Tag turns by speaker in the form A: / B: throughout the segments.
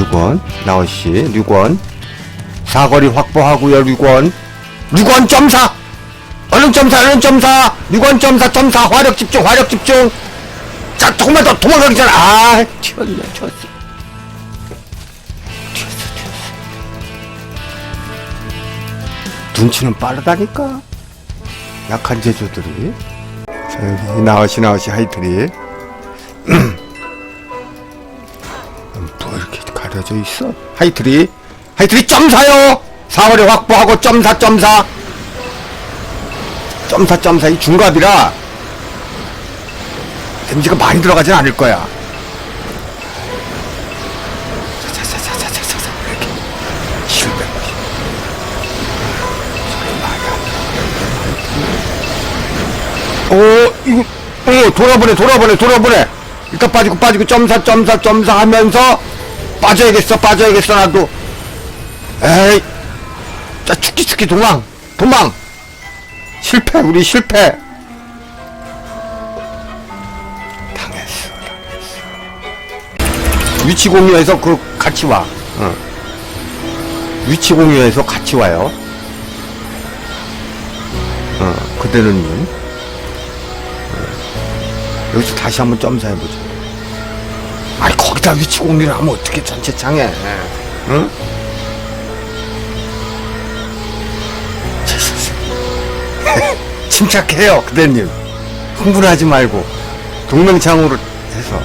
A: 류권 나오시 류권. 사거리 확보하고요 류권. 류권 점사! 얼른 점사 얼른 점사! 류권 점사 점사! 화력 집중 화력 집중! 자 조금만 더 도망가기 전에. 아 튀었네 튀었어. 튀었어 튀었어. 눈치는 빠르다니까. 약한 제주들이. 자 여기 나오시 나오시 하이트리 가려져 있어? 하이트리. 하이트리 점사요! 사거리 확보하고 점사 점사. 점사 점사. 이 중갑이라 데미지가 많이 들어가진 않을 거야. 오 이거 오 돌아보내 돌아보내 돌아보내. 일단 빠지고 빠지고 점사 점사 점사 하면서 빠져야겠어 빠져야겠어 나도. 에이. 자 죽기 죽기 도망. 도망. 실패 우리 실패. 당했어 당했어. 위치 공유해서 그 같이 와. 응. 위치 공유해서 같이 와요. 어 그대로님. 여기서 다시 한번 점사해보자. 거기다 위치 공유를 하면 어떻게 전체 창에. 응? 침착해요, 그대님. 흥분하지 말고. 동명창으로 해서.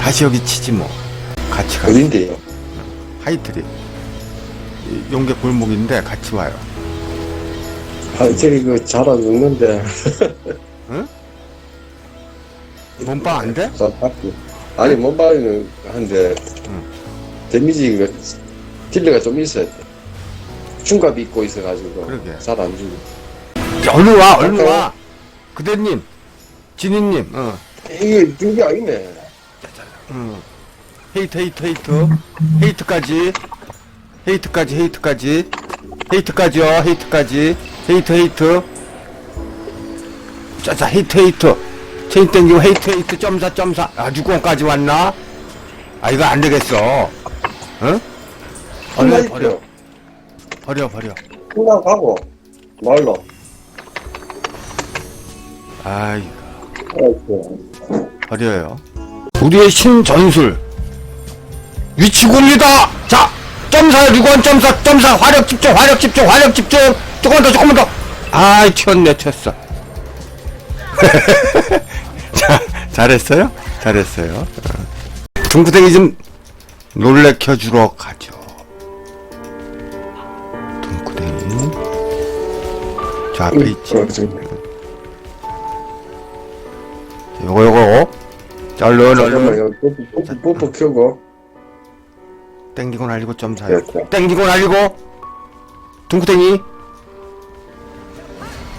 A: 다시 여기 치지 뭐. 같이 가.
B: 어딘데요?
A: 하이트리. 이 용계 골목인데 같이 와요.
B: 아, 저기 그잘안 죽는데.
A: 몸빵 안 돼?
B: 자, 딱히. 아니, 몸바이는 한데, 데미지가, 딜러가 좀 있어야 돼. 중갑이 있고 있어가지고.
A: 그러게.
B: 잘안 죽어.
A: 얼른 와, 얼른. 와. 그대님, 진희님, 어.
B: 이게 등기 아니네.
A: 응. 헤이트, 헤이트, 헤이트. 헤이트까지. 헤이트까지, 헤이트까지. 헤이트까지요, 헤이트까지. 헤이트, 헤이트. 자, 자, 헤이트, 헤이트. 체인 땡기고 헤이트, 헤이트, 점사, 점사. 아, 6권까지 왔나? 아, 이거 안 되겠어. 응? 버려, 버려. 버려, 버려.
B: 그냥 가고, 말로.
A: 아이. 버려요. 우리의 신전술. 위치 공유다! 자! 점사, 6원 점사, 점사, 화력 집중, 화력 집중, 화력 집중! 조금만 더, 조금만 더! 아이, 튀었네, 튀었어. 자, 잘했어요? 잘했어요. 어. 둥구댕이 좀 놀래켜 주러 가죠. 둥구댕이. 저 앞에 있지.
B: 어, 지금.
A: 요거, 요거. 자, 얼른, 얼른.
B: 잠깐만요. 뽀뽀, 뽀뽀, 뽀뽀 켜고.
A: 땡기고 날리고 점 사요.
B: 됐다.
A: 땡기고 날리고 둥구땡이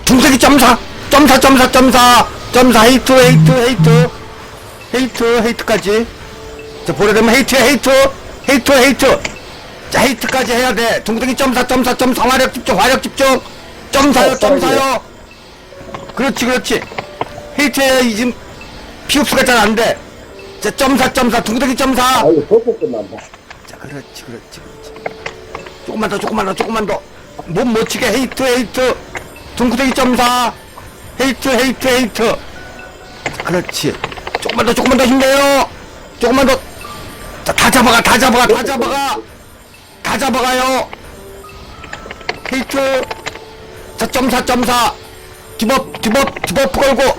A: 둥구땡이 점사 점사 점사 점사 점사 헤이트 헤이트 헤이트. 헤이트 헤이트까지. 자 보내되면 헤이트 헤이트. 헤이트 헤이트. 자 헤이트까지 해야 돼. 둥구땡이 점사 점사 점사. 화력 집중 화력 집중. 점사요
B: 어,
A: 점사요. 그렇지 그렇지. 헤이트에 지금 피흡수가 잘 안돼. 자 점사 점사. 둥구땡이 점사.
B: 아, 이거 뽀뽀 끝난다.
A: 자, 그렇지, 그렇지, 그렇지. 조금만 더, 조금만 더, 조금만 더. 몸 못 치게 헤이트, 헤이트. 둥구대기 점사. 헤이트, 헤이트, 헤이트. 자, 그렇지. 조금만 더, 조금만 더 힘내요. 조금만 더. 자, 다 잡아가, 다 잡아가, 다 잡아가. 다 잡아가요. 헤이트. 자, 점사, 점사. 디버프, 디버프, 디버프 걸고.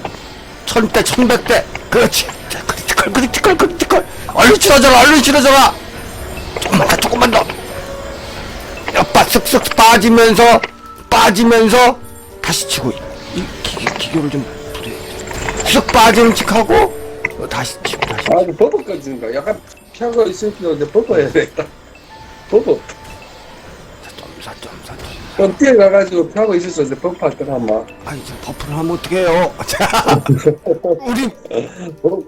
A: 천대, 천백대. 그렇지. 자, 크리티컬, 크리티컬, 크리티컬. 얼른 치러져라, 얼른 치러져라. 조금만 더 조금만 더 옆바 쓱쓱 빠지면서 빠지면서 다시 치고 이 기, 기교를 좀 부려야 쓱 빠지는 척하고 어, 다시 치고 다시
B: 아, 이거 뽀뽀까지인가? 약간 펴가 있을 필요인데 뽀뽀해야 되겠다. 뽀뽀.
A: 점사 점사 점사
B: 그럼 뛰어가가지고 펴고 있을 수 있는데 뽀뽀할 때는 한 번.
A: 아니 지금 버프를 하면 어떡해요 자 우리
B: 뽀뽀,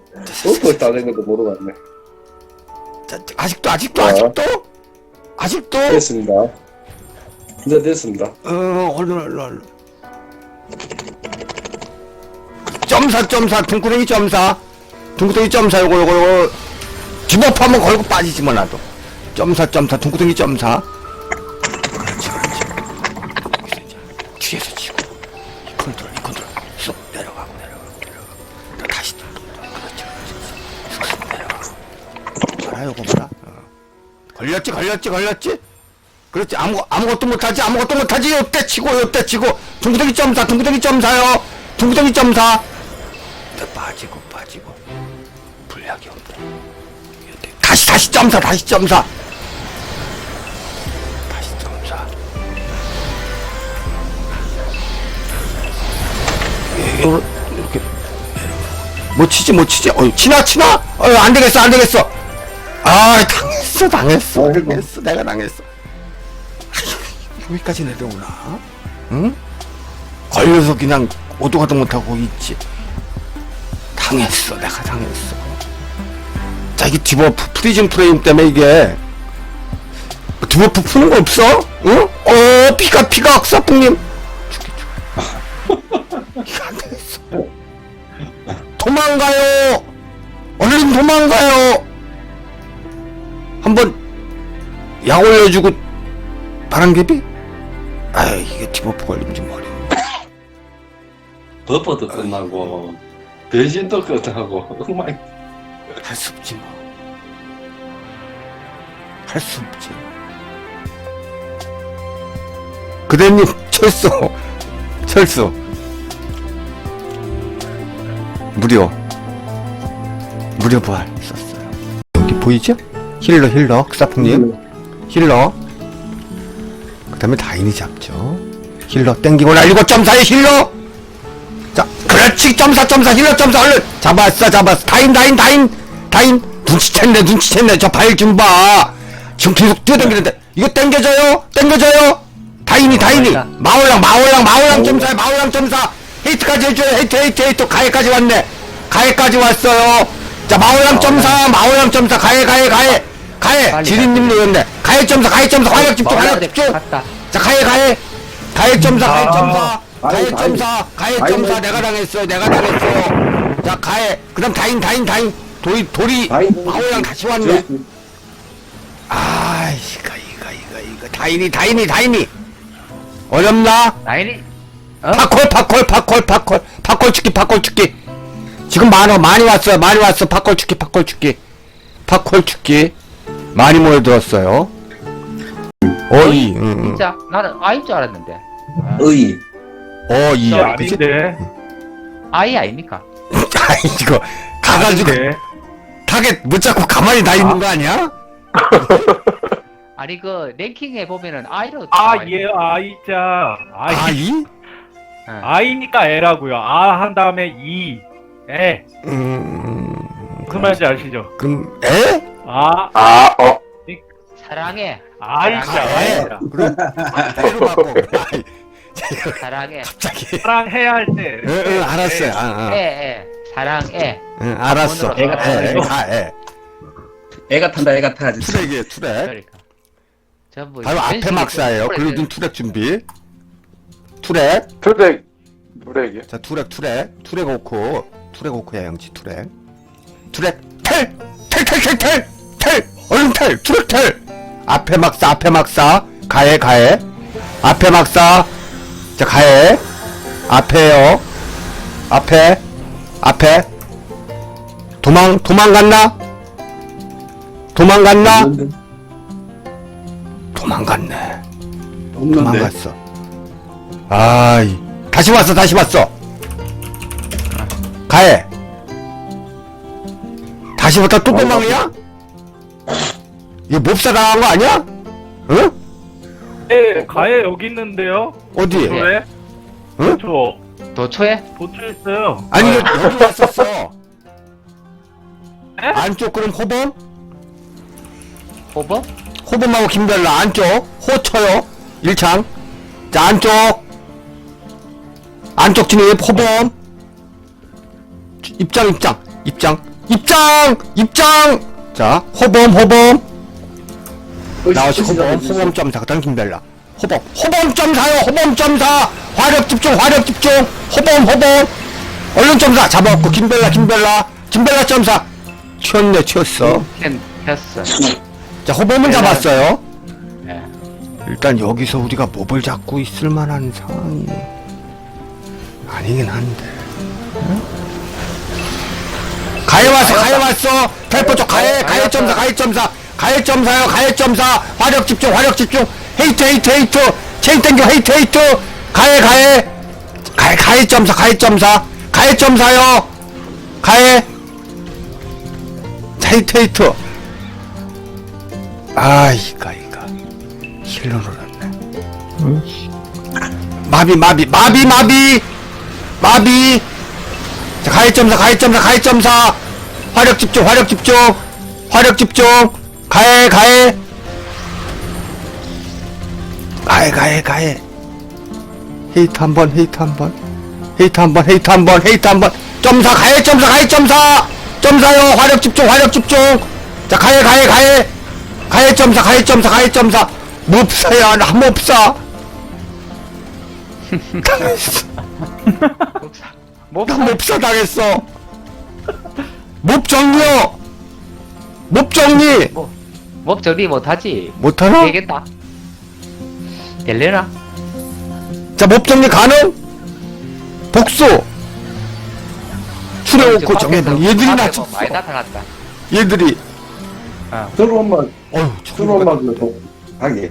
B: 뽀뽀 따는 것도 모르겠네.
A: 자, 아직도 아직도
B: 자.
A: 아직도 아직도
B: 됐습니다. 이제 됐습니다.
A: 어 얼른 얼른 얼른 점사 점사. 등구랭이 점사. 둥구덩이 점사. 요거 요거 요거. 집업 한번 걸고 빠지지만 나도. 점사 점사. 둥구덩이 점사. 그렇지 그렇지. 여기서 이제 뒤에서 치고. 이 컨트롤 이 컨트롤. 쑥 내려가고 내려가고 내려가고. 또 다시 또. 그렇지 그렇지 쑥 내려가고. 봐라 요거 봐라? 어. 걸렸지 걸렸지 걸렸지? 그렇지. 아무 아무것도 못하지 아무것도 못하지. 요때 치고 요때 치고. 둥구덩이 점사 둥구덩이 점사요. 둥구덩이 점사. 또 빠지고 빠지고. 불약이 요때 다시 다시 점사 다시 점사. 다시 점사. 예, 요- 이렇게. 뭐 치지 뭐 치지. 어 치나 치나? 어안 되겠어 안 되겠어. 아 당했어 당했어.
B: 아이고.
A: 당했어 내가 당했어. 여기까지 내려오나? 응? 걸려서 그냥 오도가도 못하고 있지 당했어 내가 당했어. 자 이게 디버프 프리즘 프레임 때문에 이게 뭐 디버프 푸는 거 없어? 응? 어 피가 피가 악사풍님. 이거 안 되겠어. 도망가요! 얼른 도망가요! 한번 약 올려주고 바람개비? 아 이게 디버프 걸리면 좀 어려워.
B: 버퍼도 끝나고 변신도 끝나고 정말
A: 할수 없지 뭐. 할 수 없지. 그대님 철수 철수 무료 무료 부활 썼어요. 여기 보이죠? 힐러 힐러 사풍님 힐러 그 다음에 다인이 잡죠. 힐러 땡기고 날리고 점사의 힐러 자, 그렇지 점사 점사 힐러 점사 얼른 잡았어 잡았어. 다인 다인 다인 다인. 눈치챘네 눈치챘네. 저발좀 봐. 지금 계속 뛰어당기는데. 이거 땡겨줘요? 땡겨줘요? 다인이 다인이. 마올랑 마올랑 마올랑 점사 마올랑 점사. 헤이트까지 해줘요. 헤이트 헤이트 헤이트. 가해까지 왔네. 가해까지 왔어요. 자 마올랑 점사 마올랑 점사. 가해 가해 가해. 가해.
C: 빨리
A: 지린님 누였네 가해 점사 가해 점사. 화력 집중 화력 집중. 자 가해 가해. 가해 점사 가해
B: 아.
A: 점사 가해 점사 가해 점사. 내가 당했어요 내가 당했어요 자 가해. 그다음 다인 다인 다인. 돌이 돌이 마오랑 다시 왔네. 아이씨 이거 이거 이거 이거. 다인이 다인이 다인이. 어렵나?
C: 나인이? 어?
A: 파콜 파콜 파콜 파콜. 파콜 축기 파콜 축기. 지금 많어 많이 왔어요 많이 왔어. 파콜 축기 파콜 축기. 파콜 축기. 많이 모여들었어요. 어이 응, 응.
C: 진짜? 나는 아인 줄 알았는데.
B: 의
A: 어이?
D: 아닌데.
C: 아이 아닙니까?
A: 아이 이거 가가지고
D: 아닌데.
A: 타겟 못 잡고 가만히 다 있는 거 아니야?
C: 아니 그 랭킹에 보면은 아이로
D: 아,
C: 나와 있는-
D: 예, 아이자. 아이,
A: 아이?
C: 응.
D: 아이니까 에라고요. 아 한 다음에 이, 에.
A: 음...
D: 무슨 말인지 아시죠?
A: 그럼 에?
D: 아,
B: 아 어
C: 사랑해
D: 아이자,
A: 아, 에?
D: 아이자.
A: 그럼 바꿔 아이,
C: 사랑해.
A: 갑자기.
D: 사랑해야 할 때.
A: 응, 응, 알았어요. 아, 아.
C: 에에 사랑해.
A: 응, 알았어.
C: 번호로
A: 에, 에,
C: 알았어.
A: 아, 에.
E: 애가 탄다 애가 타 진짜
A: 투렉이에요 투렉
C: 그러니까. 전부
A: 바로 앞에 막사예요. 그리고 눈 투렉 준비. 투렉
B: 트랙 트랙이요
A: 자 투렉 투렉 투렉 오코 투렉 오코야 영치. 투렉 투렉 텔 텔 텔 텔 텔 텔! 얼른 텔! 투렉 텔! 앞에 막사 앞에 막사. 가해 가해. 앞에 막사 자 가해 앞에요 앞에 앞에 도망 도망갔나 도망갔나 도망갔네
B: 없는데
A: 도망갔어. 아이, 다시 왔어, 다시 왔어. 가해. 다시 왔다 또 도망이야? 이거 몹사 당한 거 아니야? 응?
D: 예, 가에 여기 있는데요.
A: 어디?
D: 왜?
A: 응?
D: 저
C: 도초에
D: 도출 있어요.
A: 아니, 이거 여기 왔었어.
D: 에?
A: 안쪽 그럼 호범?
C: 호버
A: 호범하고 김별라 안쪽 호쳐요 1창 자 안쪽 안쪽 진입 호범 입장 입장 입장 입장 입장 자 호범 호범 나오시 호범 호범 점사 그다음 김별라. 호범 호범 점 사요 호범 점 사. 화력 집중 화력 집중. 호범 호범 얼른 점사 잡아갖고. 김별라 김별라. 짐벨라 점사. 튀었네 튀었어.
C: 캔 켰어.
A: 자 호범은 잡았어요.
C: 예.
A: 일단 여기서 우리가 몹을 잡고 있을 만한 상황이 아니긴 한데. 응? 가해 왔어 가해 왔어. 텔포 쪽 가해 가해 점사 가해 점사 가해 점사요 가해 점사. 화력 집중 화력 집중. 헤이트 헤이트 헤이트. 체인 땡겨 헤이트 헤이트. 가해 가해. 가해 가해 점 사 가해 점 사. 가해 점 사요. 가해. 자, 헤이트 헤이트. 아 이가 이가. 힐러로 났네. 마비 마비 마비 마비. 마비. 자 가해점 사 가해점 사 가해점 사. 화력 집중 화력 집중. 화력 집중 가해 가해. 가해 가해 가해. 헤이트 한번 헤이트 한번. 헤이트 한번 헤이트 한번 헤이트 한번. 점사 가해 점사 가해 점사. 점사요. 화력 집중 화력 집중. 자 가해 가해 가해. 가해 점사 가해 점사 가해 점사. 몹사야 나
C: 몹사.
A: 목나 몹사 당했어. 몹 정리요. 몹 정리
C: 목 정리 못하지.
A: 못하나?
C: 되겠다. 될래나?
A: 자 몹 정리 가능? 복수 추려놓고 정해봐 얘들이
C: 나
A: 낮췄어
C: 많이 나타났다.
A: 얘들이
B: 들어오면
A: 어휴
B: 들어오면 또 하게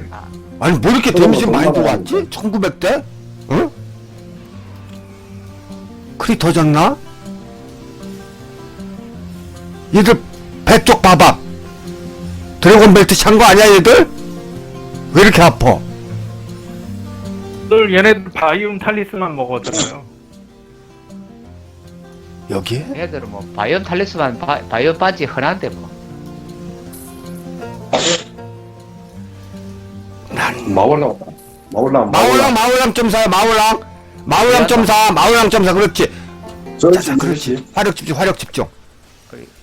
A: 아니 뭐 이렇게 데미지 많이 들어왔지? 1900대? 응? 크리 터졌나? 얘들 배쪽 봐봐 드래곤 벨트 찬 거 아니야 얘들? 왜 이렇게 아파?
D: 늘 얘네들 바이옴 탈리스만 먹었잖아요.
A: 여기에?
C: 얘들은 뭐 바이온 탈리스만 바, 바이온 바지 흔한데 뭐.
B: 마올라 마올라
A: 마올랑 마올랑 점사야 마올랑 마올랑 점사 마올랑 점사 그렇지 자자 그렇지 화력 집중 화력 집중.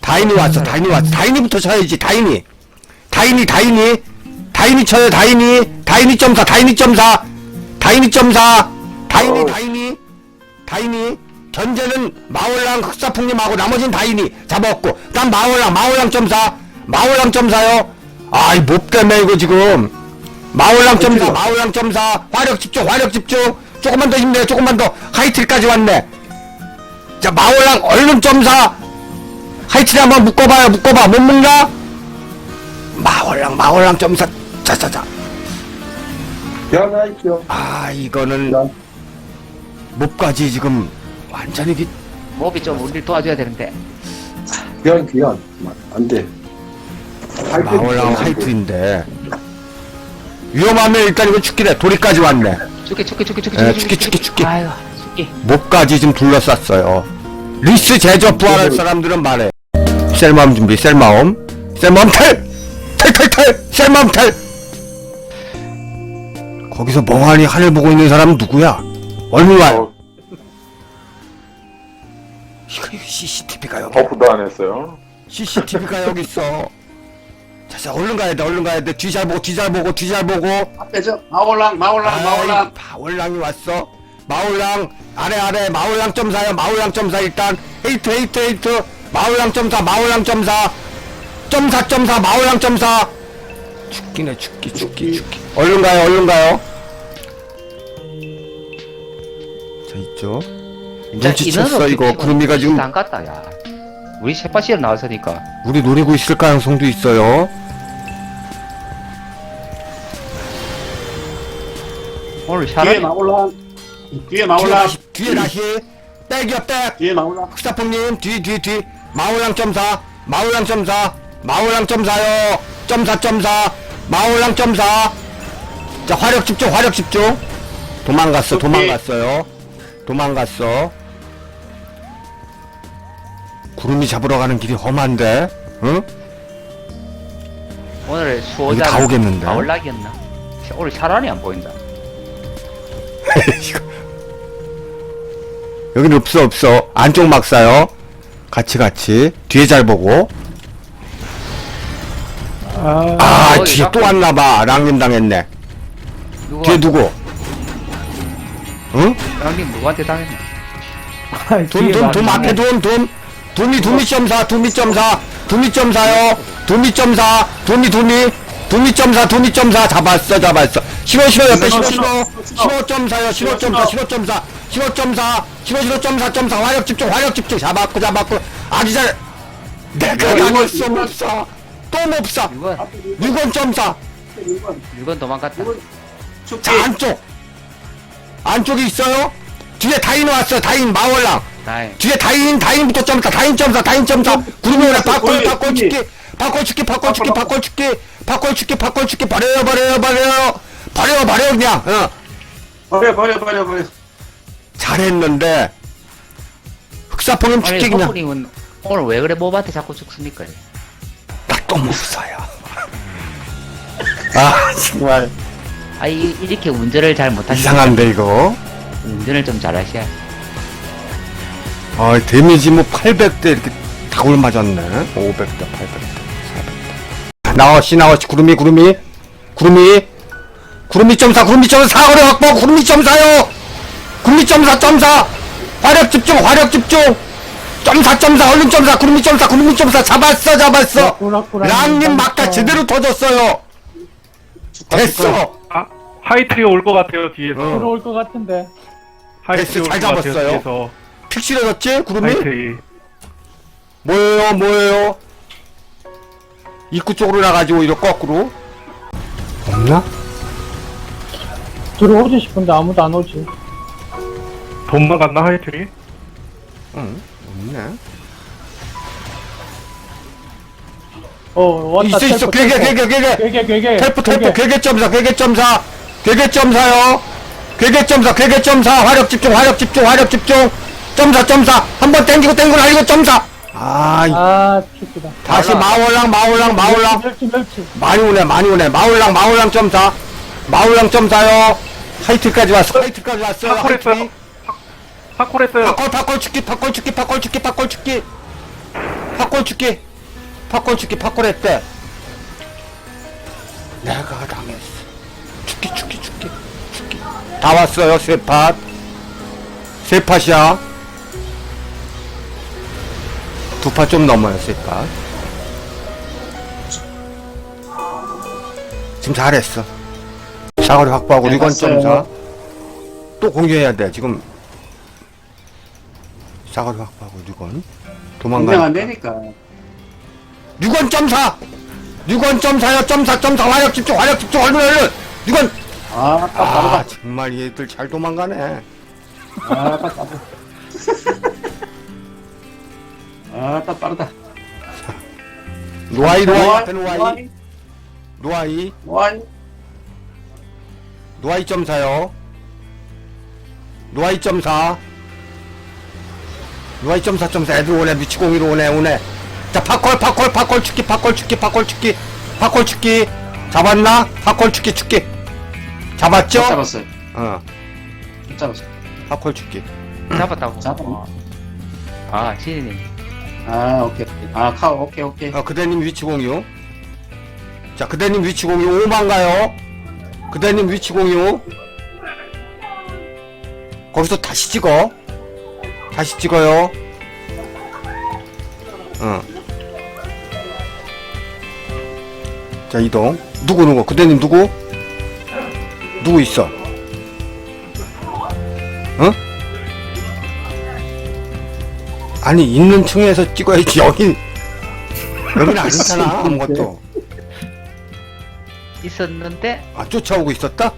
A: 다인이 왔어 다인이 왔어 다인이부터 쳐야지 다인이 다인이 다인이 다인이 쳐요 다인이 다인이 점사 다인이 점사. 다인이 점사. 다인이
B: 어.
A: 다인이 다인이 견제는 마올랑 흑사풍님하고 나머지는 다인이 잡았고. 난 마올랑 마올랑 점사. 마올랑 점사요. 아이 못 때문에 이거 지금. 마올랑 점사 마올랑 점사. 화력 집중 화력 집중. 조금만 더 힘내 조금만 더. 하이틀까지 왔네. 자 마올랑 얼른 점사. 하이틀 한번 묶어봐요 묶어봐. 못 묶나 마올랑 마올랑 점사 자자자
B: 변화 있죠
A: 아 이거는 몹까지 지금 완전히 기...
C: 몹이 좀 우리를 도와줘야 되는데.
B: 귀한 귀한 안 돼
A: 마올랑 하이틀인데 위험하면 일단 이거 죽기래 도리까지 왔네
C: 죽게 죽게 죽게 죽게
A: 에, 죽게, 죽게, 죽게.
C: 아이고 죽게.
A: 몹까지 지금 둘러쌌어요. 리스 제조 부활할 사람들은 말해. 셀마음 준비, 셀마음. 셀마음 탈! 탈, 탈, 탈! 거기서 멍하니 하늘 보고 있는 사람은 누구야? 얼른 와요. 이거 CCTV가 여기,
F: 버프도 안 했어요.
A: CCTV가 여기 있어. 자, 자, 얼른 가야 돼, 얼른 가야 돼. 뒤잘 보고, 뒤잘 보고, 뒤잘 보고.
E: 앞에서 마올랑 마올랑 마올랑
A: 마올랑이 왔어. 마올랑 아래 아래 마올랑 점사요. 마올랑 점사 일단 헤이트 헤이트 헤이트 마올랑 점사 마올랑 점사 점사 점사 마올랑 점사 죽기네 죽기 죽기 죽기 얼른 가요 얼른 가요. 자 있죠. 눈치챘어 이거 구름이가 지금
C: 안 갔다 야. 우리 셰파시를 나왔으니까.
A: 우리 노리고 있을 가능성도 있어요.
C: 오늘
E: 뒤에
C: 샤라리
E: 마올랑 뒤에 마올랑
A: 다시 뒤에 다시 백이요 백.
E: 뒤에 마올랑
A: 흑사풍님 뒤 뒤뒤 마올랑 점사 마올랑 점사 마올랑 점사요. 점사 점사. 마올랑 점사. 자 화력 집중 화력 집중. 도망갔어
E: 오케이.
A: 도망갔어요. 도망갔어. 구름이 잡으러 가는 길이 험한데 응?
C: 오늘
A: 여기
C: 수호자
A: 다 오겠는데?
C: 마올락이었나? 오늘 샤라리 안 보인다.
A: 이거. 여기는 없어 없어. 안쪽 막사요. 같이 같이. 뒤에 잘 보고
D: 아,
A: 아
C: 어,
A: 뒤에 또 왔나봐. 랑님 당했네.
C: 누구
A: 뒤에 누구? 응?
C: 형님 누구한테?
A: 돈돈돈 앞에 돈돈 두미 두미 점사 두미 점사. 두미 점사요. 두미 점사. 두미 두미 두미 점사 두미 점사. 잡았어 잡았어. 신호 신호 옆에 신호 신호 신호 점사요. 신호 점사 신호 점사. 신호 점사 신호 신호 점사 점사. 화력 집중 화력 집중. 잡았고 잡았고. 아주 잘 내가 당했어 몹사 또 몹사.
C: 이건
A: 유건 점사.
C: 이건 도망갔다.
E: 축기.
A: 자 안쪽. 안쪽에 있어요. 뒤에 다인 왔어 다인 마월랑.
C: 다행.
A: 뒤에 다인 다인부터 점사. 다인 점사 다인 점사. 구름이 오라 바꿔 바꿔 죽기 바꿔 죽기 바꿔 죽기 바꿔. 죽기 바꿔 죽기 바꿔 죽기 버려요 버려요 버려요. 버려 버려 그냥. 어.
E: 버려 버려 버려 버려.
A: 잘했는데. 흑사포는
C: 아니
A: 죽기 그냥.
C: 석훈님은 오늘 왜 그래? 모바한테 자꾸 죽습니까?
A: 나 또 못사야 아 정말.
C: 아 이, 이렇게 운전을 잘 못하시면
A: 이상한데 이거?
C: 운전을 좀 잘하셔야.
A: 아 데미지 뭐 800대 이렇게 다굴 맞았네. 500대 800대 400대. 나와시 나와시 구름이 구름이. 구름이. 구름이 점사 구름이 점사 사거리 확보 구름이 점사요. 구름이 점사 점사. 화력 집중 화력 집중 점사 점사 얼른 점사 구름이 점사 구름이 점사 잡았어 잡았어 랑님 막타 제대로 터졌어요 됐어
D: 아, 하이트리 올 것 같아요, 뒤에서.
A: 어.
F: 들어올 것 같은데.
D: 하이트리
A: 됐어, 잘
D: 올것 같아요,
A: 잡았어요.
D: 뒤에서.
A: 픽실해졌지 구름이
D: 하이트리.
A: 뭐예요 뭐예요 입구 쪽으로 나가지고 이렇게 거꾸로 없나?
F: 들어오지 싶은데 아무도 안 오지.
D: 도망갔나, 하이트리?
A: 응 없네.
F: 어, 왔다.
A: 있어 있어. 괴괴 괴괴 괴괴
F: 괴괴, 괴괴.
A: 텔프 텔프
F: 괴괴.
A: 괴괴점사 괴괴점사. 괴괴점사요. 괴괴점사 괴괴점사. 화력 집중 화력 집중 화력 집중. 점사 점사. 한 번 땡기고 땡기고 날리고 점사. 아 이-
F: 아, 죽기다.
A: 다시 마올랑 마올랑 마올랑.
F: 멸치, 멸치.
A: 많이 오네 많이 오네. 마올랑 마올랑 점사. 마올랑 점사요. 하이트까지 왔어 하이트까지
D: 했어요.
A: 하이트.
D: 파콜 했어요.
A: 팝골 팝골 축기 팝골 축기 팝골 축기 팝골 축기. 팝골 축기 팝골 축기 팝골 했대. 내가 당했어. 축기 축기 축기 축기. 다 왔어요 세팟. 세팟이야. 두팟좀 넘어요 세팟. 지금 잘했어. 사거리 확보하고
E: 네,
A: 리건
E: 봤어요.
A: 점사. 또 공개해야 돼. 지금 사거리 확보하고 리건
E: 분명
A: 도망가
E: 안 되니까.
A: 6원 점사! 6원 점사요. 점사 점사. 화력 집중 화력 집중. 얼른 얼른 6원!
E: 아,
A: 딱아
E: 빠르다.
A: 정말 얘들 잘 도망가네.
E: 아, 딱 빠르다. 아, 딱 빠르다.
A: 노아이 노아이 앞에
E: 노아이,
A: 노아이. 노아이.
E: 노아이.
A: 노아이 점사요. 노아이 점사 점사 점사 애들 오네 미치공이로 오네 오네 자 팝콜 팝콜 팝콜 축기 팝콜 축기 팝콜 축기 팝콜 축기 잡았나 팝콜 축기 축기 잡았죠
E: 못 잡았어요.
A: 어
E: 못 잡았어요.
A: 팝콜 축기
C: 잡았다고.
E: 잡았네.
C: 어. 아.
E: 아, 오케이. 아, 카오, 오케이, 오케이.
A: 어, 그대님 위치 공유. 자, 그대님 위치 공유 5만 가요. 그대님 위치 공유. 거기서 다시 찍어. 다시 찍어요. 응. 자, 이동. 누구, 누구? 그대님 누구? 누구 있어? 어? 아니, 있는 층에서 찍어야지. 여기, 여기는 안 있잖아, 아무것도.
C: 있었는데
A: 아, 쫓아오고 있었다?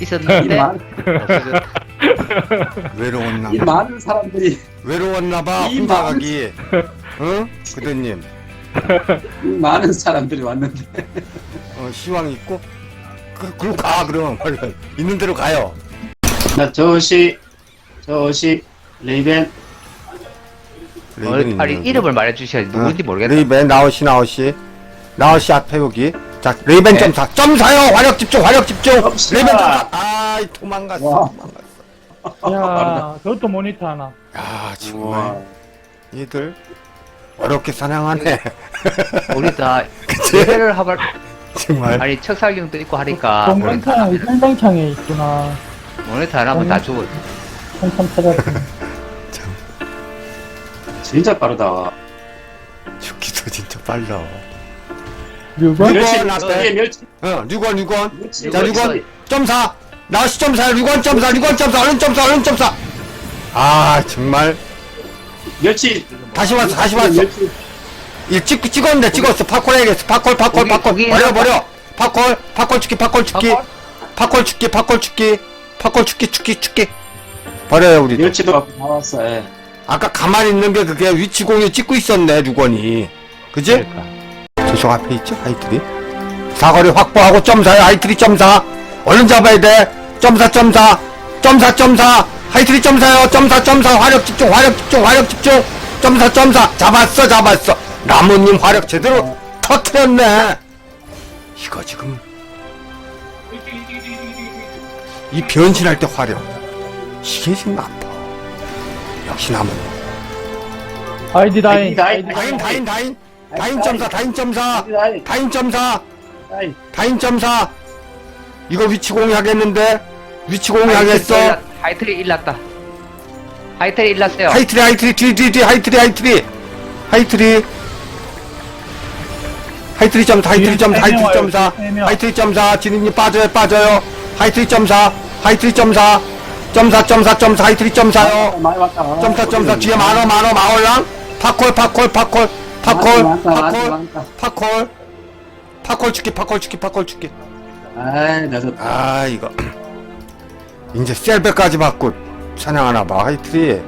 C: 있었는데 없어졌다.
A: 외로웠나
E: 이
A: 봐.
E: 많은 사람들이,
A: 외로웠나 봐,
E: 이
A: 혼자
E: 많은
A: 가기. 응? 그대님.
E: 이 많은 사람들이 왔는데.
A: 어, 시황 있고? 그, 그럼 가, 그럼. 얼른. 있는 대로 가요.
E: 나 저시, 레이벤,
C: 어,
A: 레이벤
C: 아니
A: 있는
C: 이름을 말해주셔야 누군지 모르겠다.
A: 레이벤, 나오시, 나오시. 나오시 앞에 여기. 자, 레이벤
C: 네.
A: 점사. 점사요! 화력 집중, 화력 집중!
E: 점사.
A: 레이벤 점사. 아이, 도망갔어.
E: 와.
A: 도망갔어.
F: 야, 그것도 모니터 하나.
A: 야, 정말.
E: 와.
A: 얘들. 어렵게 사냥하네.
C: 우리 다? 예배를 하발
A: 정말.
C: 아니 척살경도 있고 하니까
F: 동방창, 상방창에 있구나.
C: 모니터 하나면 다 죽어.
F: 한참 찾았더니.
E: 진짜 빠르다.
A: 죽기도 진짜 빨라
F: 류건?
A: 멸치 났대.
E: 뒤에 멸치.
A: 어 6원 6원
E: 멸치.
A: 자 6원 점사 나시 점사 6원 점사 6원 점사 얼른 점사 얼른 점사 아 정말
E: 멸치.
A: 다시 왔어 다시 왔어
E: 멸치.
A: 이 찍, 찍었는데 찍었어 팝콜 해야겠어 팝콜 팝콜
C: 거기-
A: 팝콜
C: 거기
A: 버려
C: 해놨다.
A: 버려 팝콜 팝콜 축기 팝콜 축기
C: 팝콜?
A: 팝콜 축기 팝콜 축기 팝콜 축기 축기 축기 버려요 우리
E: 멸치도 앞에 나왔어. 예.
A: 아까 가만히 있는 게 그게 위치 공유 찍고 있었네 주건이 그지?
C: 그러니까.
A: 저쪽 앞에 있죠 하이트리 사거리 확보하고 점사요 하이트리 점사 얼른 잡아야 돼. 점사 점사. 점사 점사. 하이트리 점사요. 점사 점사. 화력 집중 화력 집중 화력 집중. 점사 점사. 잡았어 잡았어. 나무님 화력 제대로 터트렸네. 이거 지금 이 변신할 때 화력. 이게 지금 아파 역시 나무님
F: 아이디 다인.
E: 다인,
A: 다인. 다인 다인. 다인 점사 다인 점사.
E: 다인,
A: 다인 점사.
E: 다인.
A: 다인 점사 이거 위치 공유하겠는데? 위치 공유하겠어?
C: 하이트리 일났다. 하이트리 일났어요.
A: 하이트리 하이트리 뒤 뒤 뒤 하이트리 하이트리. 하이트리. 하이트리 점사 하이트리 점사 하이트리 점사. 하이트리 점사. 진입님 빠져요 빠져요. 하이트리 점사. 하이트리 점사. 점사 점사 점사. 하이트리 점사요. 점사 점사. 뒤에 많어 많어 마올랑? 파콜 파콜 파콜. 파콜 파콜. 파콜. 파콜 죽기 파콜 죽기 파콜 죽기
E: 아이, 늦었다.
A: 아 이거 이제 셀백까지 받고 사냥하나 봐 하이트리